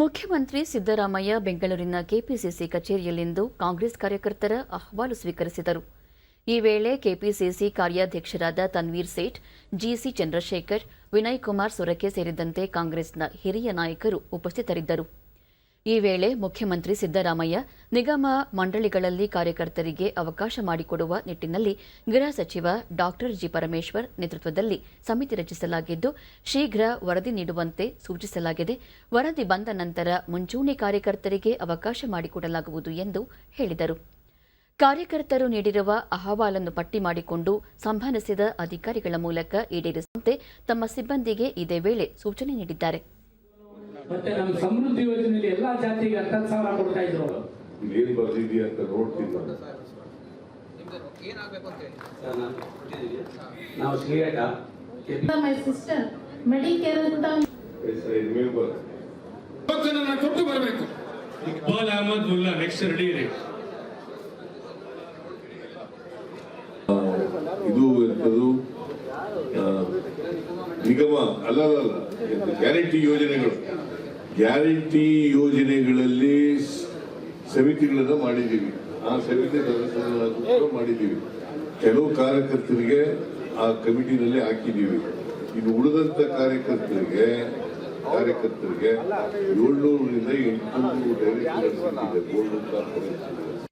ಮುಖ್ಯಮಂತ್ರಿ ಸಿದ್ದರಾಮಯ್ಯ ಬೆಂಗಳೂರಿನ ಕೆಪಿಸಿಸಿ ಕಚೇರಿಯಲ್ಲಿಂದು ಕಾಂಗ್ರೆಸ್ ಕಾರ್ಯಕರ್ತರ ಅಹವಾಲು ಸ್ವೀಕರಿಸಿದರು. ಈ ವೇಳೆ ಕೆಪಿಸಿಸಿ ಕಾರ್ಯಾಧ್ಯಕ್ಷರಾದ ತನ್ವೀರ್ ಸೇಠ್, ಜಿಸಿ ಚಂದ್ರಶೇಖರ್, ವಿನಯ್ ಕುಮಾರ್ ಸೊರಕೆ ಸೇರಿದಂತೆ ಕಾಂಗ್ರೆಸ್ನ ಹಿರಿಯ ನಾಯಕರು ಉಪಸ್ಥಿತರಿದ್ದರು. ಈ ವೇಳೆ ಮುಖ್ಯಮಂತ್ರಿ ಸಿದ್ದರಾಮಯ್ಯ ನಿಗಮ ಮಂಡಳಿಗಳಲ್ಲಿ ಕಾರ್ಯಕರ್ತರಿಗೆ ಅವಕಾಶ ಮಾಡಿಕೊಡುವ ನಿಟ್ಟಿನಲ್ಲಿ ಗೃಹ ಸಚಿವ ಡಾ ಜಿ ಪರಮೇಶ್ವರ್ ನೇತೃತ್ವದಲ್ಲಿ ಸಮಿತಿ ರಚಿಸಲಾಗಿದ್ದು, ಶೀಘ್ರ ವರದಿ ನೀಡುವಂತೆ ಸೂಚಿಸಲಾಗಿದೆ. ವರದಿ ಬಂದ ನಂತರ ಮುಂಚೂಣಿ ಕಾರ್ಯಕರ್ತರಿಗೆ ಅವಕಾಶ ಮಾಡಿಕೊಡಲಾಗುವುದು ಎಂದು ಹೇಳಿದರು. ಕಾರ್ಯಕರ್ತರು ನೀಡಿರುವ ಅಹವಾಲನ್ನು ಪಟ್ಟಿ ಮಾಡಿಕೊಂಡು ಸಂಬಂಧಿಸಿದ ಅಧಿಕಾರಿಗಳ ಮೂಲಕ ಈಡೇರಿಸುವಂತೆ ತಮ್ಮ ಸಿಬ್ಬಂದಿಗೆ ಇದೇ ವೇಳೆ ಸೂಚನೆ ನೀಡಿದ್ದಾರೆ. ಮತ್ತೆ ನಮ್ಮ ಸಮೃದ್ಧಿ ಯೋಜನೆಯಲ್ಲಿ ಎಲ್ಲಾ ಜಾತಿಗೆ ಹತ್ತತ್ತು ಸಾವಿರ ಕೊಡ್ತಾ ಇದ್ರು ಏನ್ ಬರ್ದಿದ್ಯಾ ಅಂತ ನೋಡ್ತೀನಿ ನಾನು. ನಾವು ಶ್ರೀಘಟ್ಟ ಮೈ ಸಿಸ್ಟರ್ Medicare ಅಂತ ಇವತ್ತನ್ನ ಕೊಟ್ಟು ಬರಬೇಕು. ಇಕ್ಬಾಲ್ ಅಹಮದ್ ಮುಲ್ಲಾ ನೆಕ್ಸ್ಟ್ ರೆಡಿ ಇದು ನಿಗಮ. ಅಲ್ಲ ಗ್ಯಾರಂಟಿ ಯೋಜನೆಗಳು. ಗ್ಯಾರಂಟಿ ಯೋಜನೆಗಳಲ್ಲಿ ಸಮಿತಿಗಳನ್ನು ಮಾಡಿದ್ದೀವಿ. ಆ ಸಮಿತಿ ಮಾಡಿದ್ದೀವಿ. ಕೆಲವು ಕಾರ್ಯಕರ್ತರಿಗೆ ಆ ಕಮಿಟಿನಲ್ಲಿ ಹಾಕಿದ್ದೀವಿ. ಇನ್ನು ಉಳಿದಂತ ಕಾರ್ಯಕರ್ತರಿಗೆ ಕಾರ್ಯಕರ್ತರಿಗೆ ಏಳ್ನೂರರಿಂದ ಎಂಟುನೂರು ಕಾರ್ಪೊರೇಷನ್